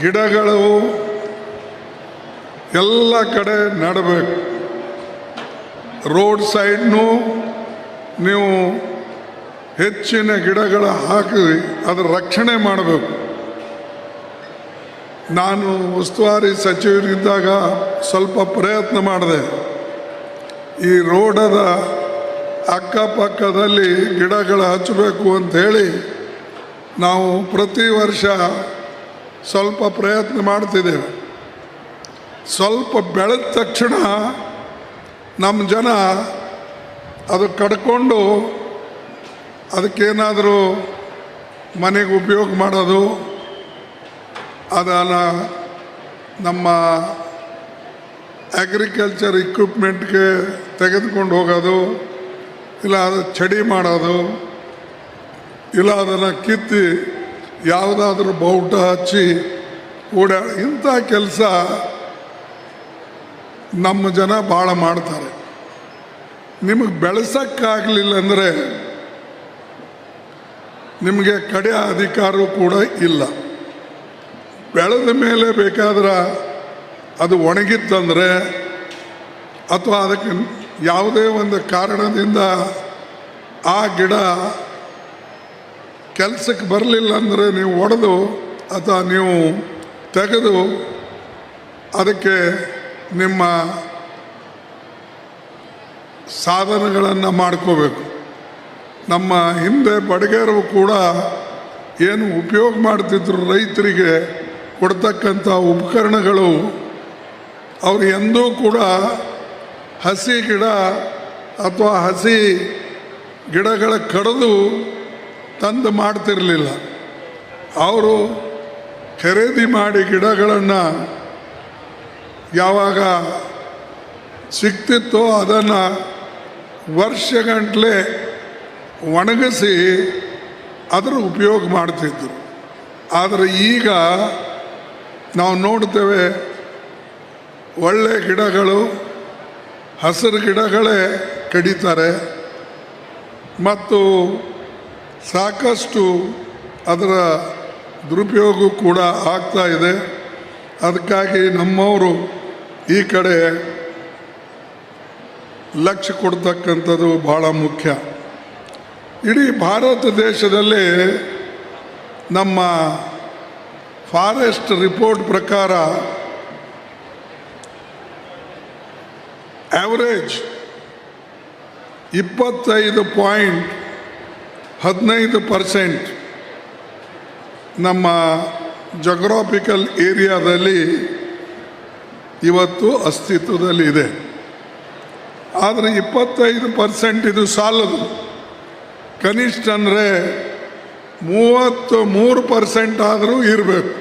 ಗಿಡಗಳು ಎಲ್ಲ ಕಡೆ ನಡಬೇಕು. ರೋಡ್ ಸೈಡ್ನೂ ನೀವು ಹೆಚ್ಚಿನ ಗಿಡಗಳ ಹಾಕಿ ಅದರ ರಕ್ಷಣೆ ಮಾಡಬೇಕು. ನಾನು ಉಸ್ತುವಾರಿ ಸಚಿವರಿದ್ದಾಗ ಸ್ವಲ್ಪ ಪ್ರಯತ್ನ ಮಾಡಿದೆ. ಈ ರೋಡದ ಅಕ್ಕಪಕ್ಕದಲ್ಲಿ ಗಿಡಗಳು ಹಚ್ಚಬೇಕು ಅಂಥೇಳಿ ನಾವು ಪ್ರತಿ ವರ್ಷ ಸ್ವಲ್ಪ ಪ್ರಯತ್ನ ಮಾಡ್ತಿದ್ದೇವೆ. ಸ್ವಲ್ಪ ಬೆಳೆದ ತಕ್ಷಣ ನಮ್ಮ ಜನ ಅದು ಕಡ್ಕೊಂಡು ಅದಕ್ಕೇನಾದರೂ ಮನೆಗೆ ಉಪಯೋಗ ಮಾಡೋದು, ಅದನ್ನು ನಮ್ಮ ಅಗ್ರಿಕಲ್ಚರ್ ಇಕ್ವಿಪ್ಮೆಂಟ್ಗೆ ತೆಗೆದುಕೊಂಡು ಹೋಗೋದು, ಇಲ್ಲ ಅದು ಚಡಿ ಮಾಡೋದು, ಇಲ್ಲ ಅದನ್ನು ಕಿತ್ತಿ ಯಾವುದಾದ್ರೂ ಬೌಟ ಹಚ್ಚಿ ಓಡಾ ಇಂಥ ಕೆಲಸ ನಮ್ಮ ಜನ ಭಾಳ ಮಾಡ್ತಾರೆ. ನಿಮಗೆ ಬೆಳೆಸೋಕ್ಕಾಗಲಿಲ್ಲ ಅಂದರೆ ನಿಮಗೆ ಕಡೆ ಅಧಿಕಾರ ಕೂಡ ಇಲ್ಲ. ಬೆಳೆದ ಮೇಲೆ ಬೇಕಾದ್ರೆ ಅದು ಒಣಗಿತ್ತಂದರೆ ಅಥವಾ ಅದಕ್ಕೆ ಯಾವುದೇ ಒಂದು ಕಾರಣದಿಂದ ಆ ಗಿಡ ಕೆಲಸಕ್ಕೆ ಬರಲಿಲ್ಲ ಅಂದರೆ ನೀವು ಒಡೆದು ಅಥವಾ ನೀವು ತೆಗೆದು ಅದಕ್ಕೆ ನಿಮ್ಮ ಸಾಧನಗಳನ್ನು ಮಾಡ್ಕೋಬೇಕು. ನಮ್ಮ ಹಿಂದೆ ಬಡಗೇರು ಕೂಡ ಏನು ಉಪಯೋಗ ಮಾಡ್ತಿದ್ರು ರೈತರಿಗೆ ಕೊಡ್ತಕ್ಕಂಥ ಉಪಕರಣಗಳು. ಅವರು ಎಂದೂ ಕೂಡ ಹಸಿ ಗಿಡ ಅಥವಾ ಹಸಿ ಗಿಡಗಳ ಕಡಿದು ತಂದು ಮಾಡ್ತಿರಲಿಲ್ಲ. ಅವರು ಖರೀದಿ ಮಾಡಿ ಗಿಡಗಳನ್ನು ಯಾವಾಗ ಸಿಕ್ತಿತ್ತೋ ಅದನ್ನು ವರ್ಷಗಂಟ್ಲೆ ಒಣಗಿಸಿ ಅದರ ಉಪಯೋಗ ಮಾಡ್ತಿದ್ದರು ಆದರೆ ಈಗ ನಾವು ನೋಡ್ತೇವೆ ಒಳ್ಳೆ ಗಿಡಗಳು, ಹಸಿರು ಗಿಡಗಳೇ ಕಡಿತಾರೆ. ಮತ್ತು ಸಾಕಷ್ಟು ಅದರ ದುರುಪಯೋಗ ಕೂಡ ಆಗ್ತಾ ಇದೆ. ಅದಕ್ಕಾಗಿ ನಮ್ಮವರು ಈ ಕಡೆ ಲಕ್ಷ್ಯ ಕೊಡ್ತಕ್ಕಂಥದ್ದು ಭಾಳ ಮುಖ್ಯ. ಇಡೀ ಭಾರತ ದೇಶದಲ್ಲಿ ನಮ್ಮ ಫಾರೆಸ್ಟ್ ರಿಪೋರ್ಟ್ ಪ್ರಕಾರ ಆವರೇಜ್ ಇಪ್ಪತ್ತೈದು ಪಾಯಿಂಟ್ ಹದಿನೈದು ಪರ್ಸೆಂಟ್ ನಮ್ಮ ಜಗ್ರಾಫಿಕಲ್ ಏರಿಯಾದಲ್ಲಿ ಇವತ್ತು ಅಸ್ತಿತ್ವದಲ್ಲಿದೆ. ಆದರೆ ಇಪ್ಪತ್ತೈದು ಪರ್ಸೆಂಟ್ ಇದು ಸಾಲದು. ಕನಿಷ್ಠ ಅಂದರೆ ಮೂವತ್ತು ಮೂರು ಪರ್ಸೆಂಟ್ ಆದರೂ ಇರಬೇಕು.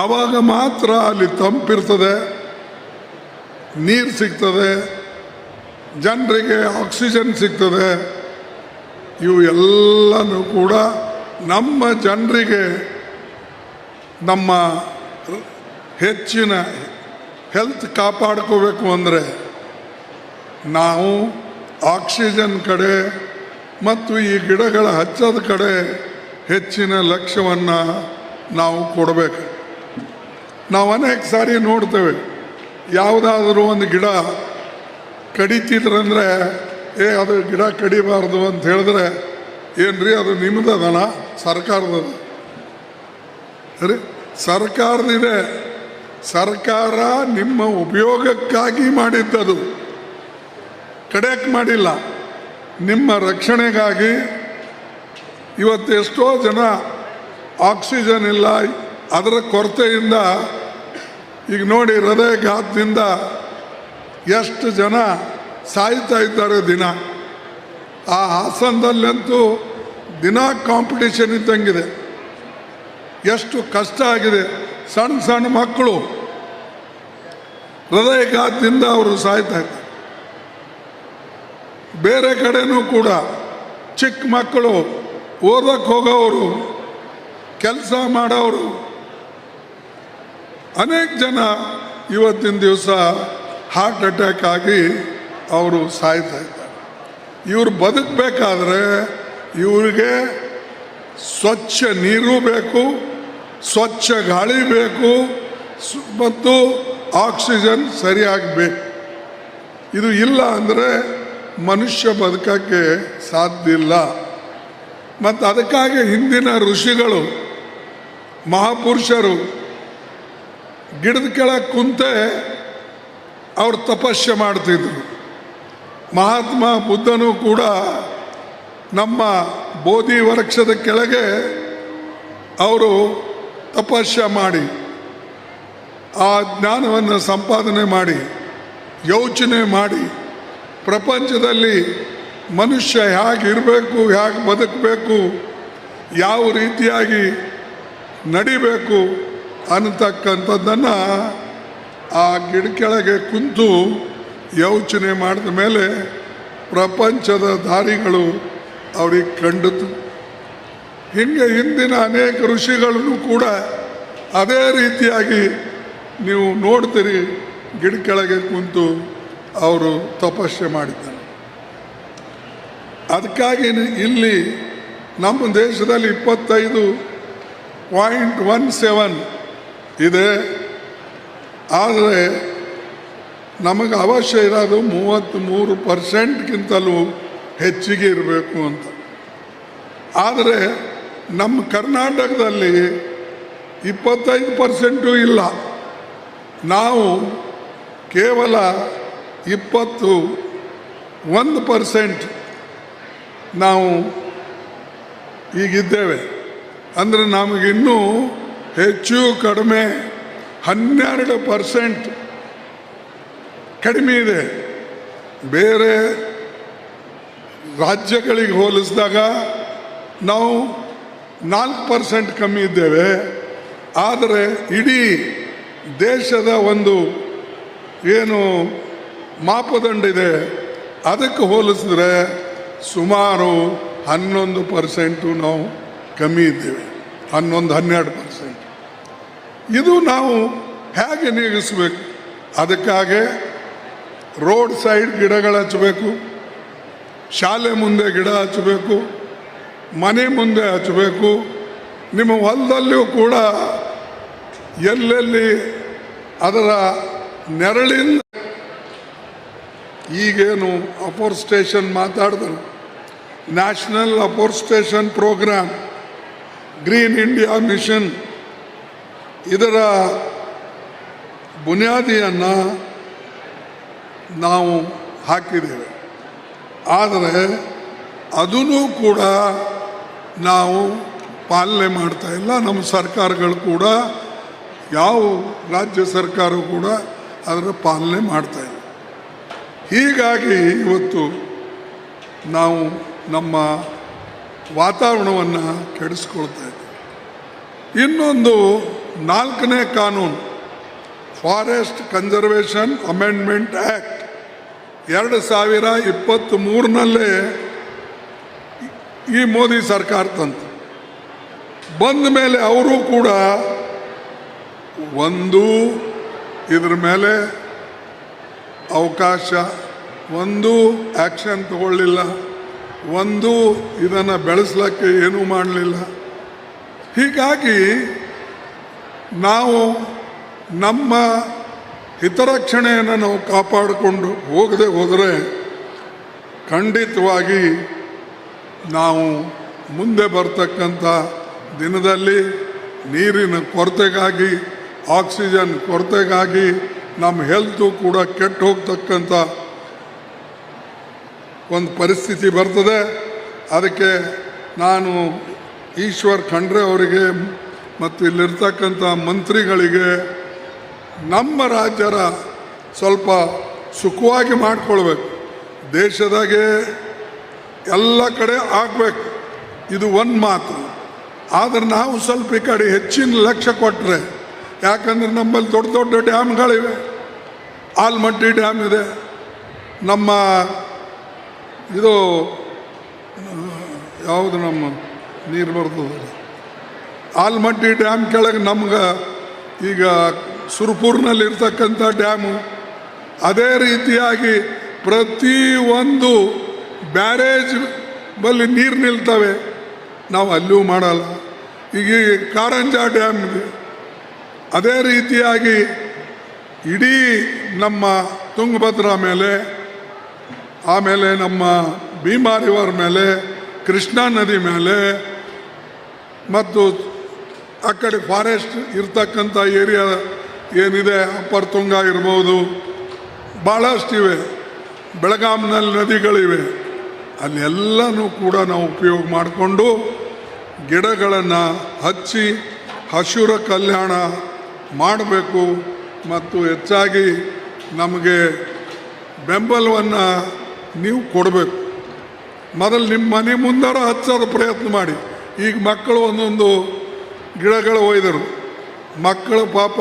ಆವಾಗ ಮಾತ್ರ ಅಲ್ಲಿ ತಂಪಿರ್ತದೆ, ನೀರು ಸಿಗ್ತದೆ, ಜನರಿಗೆ ಆಕ್ಸಿಜನ್ ಸಿಗ್ತದೆ. ಇವು ಎಲ್ಲನೂ ಕೂಡ ನಮ್ಮ ಜನರಿಗೆ ನಮ್ಮ ಹೆಚ್ಚಿನ ಹೆಲ್ತ್ ಕಾಪಾಡ್ಕೋಬೇಕು ಅಂದರೆ ನಾವು ಆಕ್ಸಿಜನ್ ಕಡೆ ಮತ್ತು ಈ ಗಿಡಗಳ ಹಚ್ಚದ ಕಡೆ ಹೆಚ್ಚಿನ ಲಕ್ಷ್ಯವನ್ನು ನಾವು ಕೊಡಬೇಕು. ನಾವು ಅನೇಕ ಸಾರಿ ನೋಡ್ತೇವೆ, ಯಾವುದಾದರೂ ಒಂದು ಗಿಡ ಕಡಿತಿದ್ರಂದರೆ, ಏ, ಅದು ಗಿಡ ಕಡಿಬಾರ್ದು ಅಂತ ಹೇಳಿದ್ರೆ, ಏನ್ರಿ ಅದು ನಿಮ್ಮದದಣ ಸರ್ಕಾರದ ರೀ ಸರ್ಕಾರದಿದೆ. ಸರ್ಕಾರ ನಿಮ್ಮ ಉಪಯೋಗಕ್ಕಾಗಿ ಮಾಡಿದ್ದದು. ಕಡೆಯಕ್ಕೆ ಮಾಡಿಲ್ಲ. ನಿಮ್ಮ ರಕ್ಷಣೆಗಾಗಿ ಇವತ್ತು ಎಷ್ಟೋ ಜನ ಆಕ್ಸಿಜನ್ ಇಲ್ಲ, ಅದರ ಕೊರತೆಯಿಂದ ಈಗ ನೋಡಿ ಹೃದಯಘಾತದಿಂದ ಎಷ್ಟು ಜನ ಸಾಯ್ತಾ ಇದ್ದಾರೆ ದಿನ. ಆ ಹಾಸನದಲ್ಲಂತೂ ದಿನ ಕಾಂಪಿಟೇಷನ್ ಇದ್ದಂಗಿದೆ. ಎಷ್ಟು ಕಷ್ಟ ಆಗಿದೆ. ಸಣ್ಣ ಸಣ್ಣ ಮಕ್ಕಳು ಹೃದಯಘಾತದಿಂದ ಅವರು ಸಾಯ್ತಾ ಇದ್ದಾರೆ. ಬೇರೆ ಕಡೆನೂ ಕೂಡ ಚಿಕ್ಕ ಮಕ್ಕಳು ಓದಕ್ಕೆ ಹೋಗೋವರು, ಕೆಲಸ ಮಾಡೋರು ಅನೇಕ ಜನ ಇವತ್ತಿನ ದಿವಸ ಹಾರ್ಟ್ ಅಟ್ಯಾಕ್ ಆಗಿ ಅವರು ಸಾಯ್ತಾ ಇದ್ದಾರೆ. ಇವರು ಬದುಕಬೇಕಾದ್ರೆ ಇವರಿಗೆ ಸ್ವಚ್ಛ ನೀರು ಬೇಕು, ಸ್ವಚ್ಛ ಗಾಳಿ ಬೇಕು ಮತ್ತು ಆಕ್ಸಿಜನ್ ಸರಿಯಾಗಿ ಬೇಕು ಇದು ಇಲ್ಲ ಅಂದರೆ ಮನುಷ್ಯ ಬದುಕಕ್ಕೆ ಸಾಧ್ಯ ಇಲ್ಲ ಮತ್ತು ಅದಕ್ಕಾಗಿ ಹಿಂದಿನ ಋಷಿಗಳು, ಮಹಾಪುರುಷರು ಗಿಡದ ಕೆಳಗೆ ಕುಂತೆ ಅವರು ತಪಸ್ಸೆ ಮಾಡ್ತಿದ್ರು. ಮಹಾತ್ಮ ಬುದ್ಧನು ಕೂಡ ನಮ್ಮ ಬೋಧಿ ವೃಕ್ಷದ ಕೆಳಗೆ ಅವರು ತಪಸ್ಸೆ ಮಾಡಿ, ಆ ಜ್ಞಾನವನ್ನು ಸಂಪಾದನೆ ಮಾಡಿ, ಯೋಚನೆ ಮಾಡಿ ಪ್ರಪಂಚದಲ್ಲಿ ಮನುಷ್ಯ ಹೇಗಿರಬೇಕು, ಹೇಗೆ ಬದುಕಬೇಕು, ಯಾವ ರೀತಿಯಾಗಿ ನಡಿಬೇಕು ಅನ್ನತಕ್ಕಂಥದ್ದನ್ನು ಆ ಗಿಡ ಕೆಳಗೆ ಕುಂತು ಯೋಚನೆ ಮಾಡಿದ ಮೇಲೆ ಪ್ರಪಂಚದ ದಾರಿಗಳು ಅವ್ರಿಗೆ ಕಂಡಿತು ಹಿಂಗೆ ಹಿಂದಿನ ಅನೇಕ ಋಷಿಗಳನ್ನು ಕೂಡ ಅದೇ ರೀತಿಯಾಗಿ ನೀವು ನೋಡ್ತೀರಿ ಗಿಡ ಕೆಳಗೆ ಕುಂತು. ಅವರು ತಪಸ್ಸೆ ಮಾಡಿದ್ದಾರೆ. ಅದಕ್ಕಾಗಿ ಇಲ್ಲಿ ನಮ್ಮ ದೇಶದಲ್ಲಿ ಇಪ್ಪತ್ತೈದು ಪಾಯಿಂಟ್ ಒನ್ ಸೆವೆನ್ ಇದೆ. ಆದರೆ ನಮಗೆ ಅವಶ್ಯ ಇರೋದು ಮೂವತ್ತ್ಮೂರು ಪರ್ಸೆಂಟ್ಗಿಂತಲೂ ಹೆಚ್ಚಿಗೆ ಇರಬೇಕು ಅಂತ. ಆದರೆ ನಮ್ಮ ಕರ್ನಾಟಕದಲ್ಲಿ ಇಪ್ಪತ್ತೈದು ಪರ್ಸೆಂಟು ಇಲ್ಲ. ನಾವು ಕೇವಲ ಇಪ್ಪತ್ತು ಒಂದು ಪರ್ಸೆಂಟ್ ನಾವು ಈಗಿದ್ದೇವೆ. ಅಂದರೆ ನಮಗಿನ್ನೂ ಹೆಚ್ಚು ಕಡಿಮೆ ಹನ್ನೆರಡು ಪರ್ಸೆಂಟ್ ಕಡಿಮೆ ಇದೆ. ಬೇರೆ ರಾಜ್ಯಗಳಿಗೆ ಹೋಲಿಸಿದಾಗ ನಾವು ನಾಲ್ಕು ಪರ್ಸೆಂಟ್ ಕಮ್ಮಿ ಇದ್ದೇವೆ. ಆದರೆ ಇಡೀ ದೇಶದ ಒಂದು ಏನು ಮಾಪದಂಡ ಇದೆ. ಅದಕ್ಕೆ ಹೋಲಿಸಿದ್ರೆ ಸುಮಾರು ಹನ್ನೊಂದು ಪರ್ಸೆಂಟು ನಾವು ಕಮ್ಮಿ ಇದ್ದೇವೆ. ಹನ್ನೊಂದು, ಹನ್ನೆರಡು ಪರ್ಸೆಂಟ್. ಇದು ನಾವು ಹೇಗೆ ನೀಗಿಸ್ಬೇಕು? ಅದಕ್ಕಾಗೆ ರೋಡ್ ಸೈಡ್ ಗಿಡಗಳು ಹಚ್ಚಬೇಕು. ಶಾಲೆ ಮುಂದೆ ಗಿಡ ಹಚ್ಚಬೇಕು. ಮನೆ ಮುಂದೆ ಹಚ್ಚಬೇಕು. ನಿಮ್ಮ ಹೊಲದಲ್ಲಿಯೂ ಕೂಡ ಎಲ್ಲೆಲ್ಲಿ ಅದರ ನೆರಳಿಂದ ಈಗೇನು ಅಫೋರ್ಸ್ಟೇಷನ್ ಮಾತಾಡಿದ್ರು national afforestation programme, green India mission. ಇದರ ಬುನಿಯಾದಿಯನ್ನು ನಾವು ಹಾಕಿದ್ದೇವೆ. ಆದರೆ ಅದನ್ನು ಕೂಡ ನಾವು ಪಾಲನೆ ಮಾಡ್ತಾ ಇಲ್ಲ. ನಮ್ಮ ಸರ್ಕಾರಗಳು ಕೂಡ, ಯಾವ ರಾಜ್ಯ ಸರ್ಕಾರ ಕೂಡ ಅದರ ಪಾಲನೆ ಮಾಡ್ತಾ ಇಲ್ಲ. ಹೀಗಾಗಿ ಇವತ್ತು ನಾವು ನಮ್ಮ ವಾತಾವರಣವನ್ನು ಕೆಡಿಸ್ಕೊಳ್ತಾ ಇದ್ದೀವಿ. ಇನ್ನೊಂದು ನಾಲ್ಕನೇ ಕಾನೂನು ಫಾರೆಸ್ಟ್ ಕನ್ಸರ್ವೇಷನ್ ಅಮೆಂಡ್ಮೆಂಟ್ ಆ್ಯಕ್ಟ್ ಎರಡು ಸಾವಿರ ಇಪ್ಪತ್ತ್ ಮೂರನಲ್ಲೇ ಈ ಮೋದಿ ಸರ್ಕಾರ ತಂತು. ಬಂದ ಮೇಲೆ ಅವರು ಕೂಡ ಒಂದು ಇದ್ರ ಮೇಲೆ ಅವಕಾಶ, ಒಂದು ಆ್ಯಕ್ಷನ್ ತಗೊಳ್ಳಿಲ್ಲ, ಒಂದು ಇದನ್ನು ಬೆಳೆಸಲಿಕ್ಕೆ ಏನೂ ಮಾಡಲಿಲ್ಲ. ಹೀಗಾಗಿ ನಾವು ನಮ್ಮ ಹಿತರಕ್ಷಣೆಯನ್ನು ನಾವು ಕಾಪಾಡಿಕೊಂಡು ಹೋಗದೆ ಹೋದರೆ ಖಂಡಿತವಾಗಿ ನಾವು ಮುಂದೆ ಬರ್ತಕ್ಕಂಥ ದಿನದಲ್ಲಿ ನೀರಿನ ಕೊರತೆಗಾಗಿ, ಆಕ್ಸಿಜನ್ ಕೊರತೆಗಾಗಿ ನಮ್ಮ ಹೆಲ್ತು ಕೂಡ ಕೆಟ್ಟು ಹೋಗ್ತಕ್ಕಂಥ ಒಂದು ಪರಿಸ್ಥಿತಿ ಬರ್ತದೆ. ಅದಕ್ಕೆ ನಾನು ಈಶ್ವರ್ ಖಂಡ್ರೆ ಅವರಿಗೆ ಮತ್ತು ಇಲ್ಲಿರ್ತಕ್ಕಂಥ ಮಂತ್ರಿಗಳಿಗೆ ನಮ್ಮ ರಾಜ್ಯರ ಸ್ವಲ್ಪ ಸುಖವಾಗಿ ಮಾಡ್ಕೊಳ್ಬೇಕು. ದೇಶದಾಗೆ ಎಲ್ಲ ಕಡೆ ಆಗಬೇಕು. ಇದು ಒಂದು ಮಾತು. ಆದರೆ ನಾವು ಸ್ವಲ್ಪ ಈ ಕಡೆ ಹೆಚ್ಚಿನ ಲಕ್ಷ್ಯ ಕೊಟ್ಟರೆ ಯಾಕಂದ್ರೆ ನಮ್ಮಲ್ಲಿ ದೊಡ್ಡ ದೊಡ್ಡ ಡ್ಯಾಮ್ಗಳಿವೆ. ಆಲ್ಮಟ್ಟಿ ಡ್ಯಾಮ್ ಇದೆ. ನಮ್ಮ ಇದು, ಯಾವುದು ನಮ್ಮ ನೀರು ಬರ್ತದೆ ಆಲ್ಮಟ್ಟಿ ಡ್ಯಾಮ್ ಕೆಳಗೆ ನಮ್ಗೆ ಈಗ ಸುರ್ಪುರ್ನಲ್ಲಿ ಇರ್ತಕ್ಕಂಥ ಡ್ಯಾಮು. ಅದೇ ರೀತಿಯಾಗಿ ಪ್ರತಿ ಒಂದು ಬ್ಯಾರೇಜ್ ಬಲ್ಲಿ ನೀರು ನಿಲ್ತವೆ. ನಾವು ಅಲ್ಲೂ ಮಾಡಲ್ಲ. ಈಗ ಕಾರಂಜ ಡ್ಯಾಮ್ ಇದೆ. ಅದೇ ರೀತಿಯಾಗಿ ಇಡೀ ನಮ್ಮ ತುಂಗಭದ್ರಾ ಮೇಲೆ, ಆಮೇಲೆ ನಮ್ಮ ಭೀಮಾ ರಿವರ್ ಮೇಲೆ, ಕೃಷ್ಣಾ ನದಿ ಮೇಲೆ, ಮತ್ತು ಆ ಕಡೆ ಫಾರೆಸ್ಟ್ ಇರ್ತಕ್ಕಂಥ ಏರಿಯಾ ಏನಿದೆ, ಅಪ್ಪರ್ ತುಂಗ ಇರ್ಬೋದು ಭಾಳಷ್ಟಿವೆ ಬೆಳಗಾಂನಲ್ಲಿ ನದಿಗಳಿವೆ. ಅಲ್ಲೆಲ್ಲನೂ ಕೂಡ ನಾವು ಉಪಯೋಗ ಮಾಡಿಕೊಂಡು ಗಿಡಗಳನ್ನು ಹಚ್ಚಿ ಹಸುರ ಕಲ್ಯಾಣ ಮಾಡಬೇಕು. ಮತ್ತು ಹೆಚ್ಚಾಗಿ ನಮಗೆ ಬೆಂಬಲವನ್ನು ನೀವು ಕೊಡಬೇಕು. ಮೊದಲು ನಿಮ್ಮ ಮನೆ ಮುಂದಾರ ಹಚ್ಚೋದು ಪ್ರಯತ್ನ ಮಾಡಿ. ಈಗ ಮಕ್ಕಳು ಒಂದೊಂದು ಗಿಡಗಳು ಒಯ್ದರು. ಮಕ್ಕಳು ಪಾಪ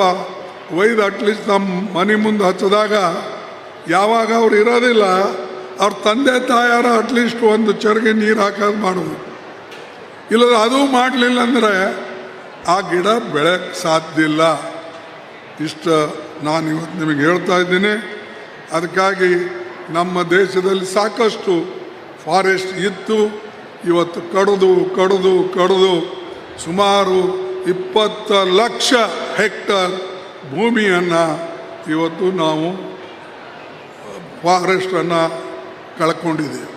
ಒಯ್ದು ಅಟ್ಲೀಸ್ಟ್ ನಮ್ಮ ಮನೆ ಮುಂದೆ ಹಚ್ಚಿದಾಗ ಯಾವಾಗ ಅವ್ರು ಇರೋದಿಲ್ಲ, ಅವ್ರ ತಂದೆ ತಾಯಾರ ಅಟ್ಲೀಸ್ಟ್ ಒಂದು ಚರಿಗೆ ನೀರು ಹಾಕೋದು ಮಾಡೋದು. ಇಲ್ಲದ್ರೆ ಅದು ಮಾಡಲಿಲ್ಲ ಅಂದರೆ ಆ ಗಿಡ ಬೆಳೆಯಕ್ಕೆ ಸಾಧ್ಯ ಇಲ್ಲ. ಇಷ್ಟ ನಾನು ಇವತ್ತು ನಿಮಗೆ ಹೇಳ್ತಾ ಇದ್ದೀನಿ. ಅದಕ್ಕಾಗಿ ನಮ್ಮ ದೇಶದಲ್ಲಿ ಸಾಕಷ್ಟು ಫಾರೆಸ್ಟ್ ಇತ್ತು. ಇವತ್ತು ಕಡಿದು ಕಡಿದು ಕಡಿದು ಸುಮಾರು ಇಪ್ಪತ್ತ ಲಕ್ಷ ಹೆಕ್ಟರ್ ಭೂಮಿಯನ್ನು ಇವತ್ತು ನಾವು ಫಾರೆಸ್ಟನ್ನು ಕಳ್ಕೊಂಡಿದ್ದೀವಿ.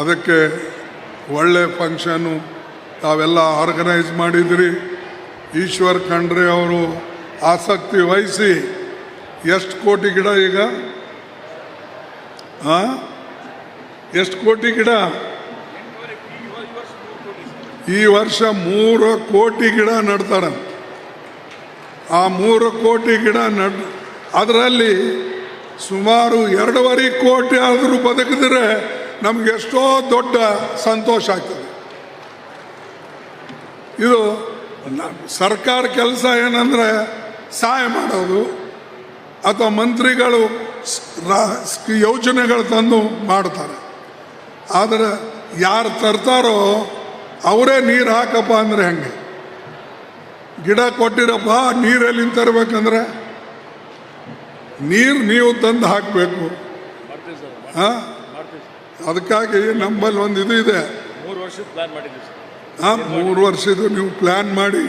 ಅದಕ್ಕೆ ಒಳ್ಳೆ ಫಂಕ್ಷನ್ನು ತಾವೆಲ್ಲ ಆರ್ಗನೈಸ್ ಮಾಡಿದ್ರಿ ಈಶ್ವರ್ ಖಂಡ್ರೆ ಅವರು ಆಸಕ್ತಿ ವಹಿಸಿ ಎಷ್ಟು ಕೋಟಿ ಗಿಡ ಈಗ? ಆ? ಎಷ್ಟು ಕೋಟಿ ಗಿಡ? ಈ ವರ್ಷ ಮೂರು ಕೋಟಿ ಗಿಡ ನಡ್ತಾರೆ. ಆ ಮೂರು ಕೋಟಿ ಗಿಡ ನಡ್, ಅದರಲ್ಲಿ ಸುಮಾರು ಎರಡೂವರೆ ಕೋಟಿ ಆದರೂ ಬದುಕಿದ್ರೆ ನಮ್ಗೆ ಎಷ್ಟೋ ದೊಡ್ಡ ಸಂತೋಷ ಆಗ್ತದೆ. ಇದು ಸರ್ಕಾರ ಕೆಲಸ ಏನಂದ್ರೆ ಸಹಾಯ ಮಾಡೋದು ಅಥವಾ ಮಂತ್ರಿಗಳು ಯೋಜನೆಗಳು ತಂದು ಮಾಡ್ತಾರೆ. ಆದರೆ ಯಾರು ತರ್ತಾರೋ ಅವರೇ ನೀರು ಹಾಕಪ್ಪ ಅಂದರೆ ಹೆಂಗೆ? ಗಿಡ ಕೊಟ್ಟಿರಪ್ಪ ನೀರೆಲ್ಲಿಂದ ತರಬೇಕಂದ್ರೆ? ನೀರು ನೀವು ತಂದು ಹಾಕಬೇಕು. ಹಾಂ? ಅದಕ್ಕಾಗಿ ನಮ್ಮಲ್ಲಿ ಒಂದು ಇದು ಇದೆ. ಹಾಂ ಮೂರು ವರ್ಷದ ನೀವು ಪ್ಲ್ಯಾನ್ ಮಾಡಿ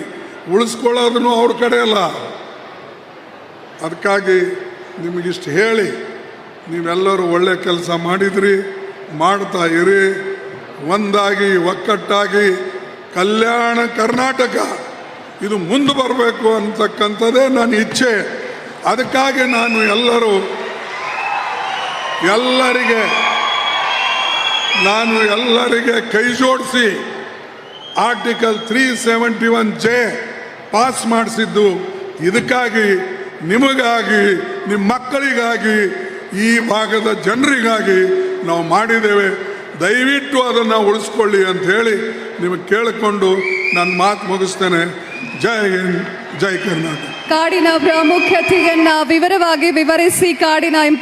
ಉಳಿಸ್ಕೊಳ್ಳೋದನ್ನು ಅವ್ರ ಕಡೆ ಅಲ್ಲ. ಅದಕ್ಕಾಗಿ ನಿಮಗಿಷ್ಟು ಹೇಳಿ, ನೀವೆಲ್ಲರೂ ಒಳ್ಳೆ ಕೆಲಸ ಮಾಡಿದ್ರಿ, ಮಾಡ್ತಾ ಇರಿ. ಒಂದಾಗಿ, ಒಕ್ಕಟ್ಟಾಗಿ, ಕಲ್ಯಾಣ ಕರ್ನಾಟಕ, ಇದು ಮುಂದೆ ಬರಬೇಕು ಅಂತಕ್ಕಂಥದ್ದೇ ನನ್ನ ಇಚ್ಛೆ. ಅದಕ್ಕಾಗಿ ನಾನು ಎಲ್ಲರೂ, ಎಲ್ಲರಿಗೆ, ನಾನು ಎಲ್ಲರಿಗೆ ಕೈ ಜೋಡಿಸಿ article three seventy one J pass ಮಾಡಿಸಿದ್ದು. ಇದಕ್ಕಾಗಿ ನಿಮಗಾಗಿ ನಿಮ್ಮ ಮಕ್ಕಳಿಗಾಗಿ, ಈ ಭಾಗದ ಜನರಿಗಾಗಿ ನಾವು ಮಾಡಿದ್ದೇವೆ. ದಯವಿಟ್ಟು ಅದನ್ನು ಉಳಿಸ್ಕೊಳ್ಳಿ ಅಂತ ಹೇಳಿ ನಿಮಗೆ ಕೇಳಿಕೊಂಡು ನನ್ನ ಮಾತು ಮುಗಿಸ್ತೇನೆ. ಜೈ ಹಿಂದ್, ಜೈ ಕರ್ನಾಟಕ. ಕಾಡಿನ ಪ್ರಾಮುಖ್ಯತೆಯನ್ನು ವಿವರವಾಗಿ ವಿವರಿಸಿ, ಕಾಡಿನ ಇಂಪಾರ್ಟೆಂಟ್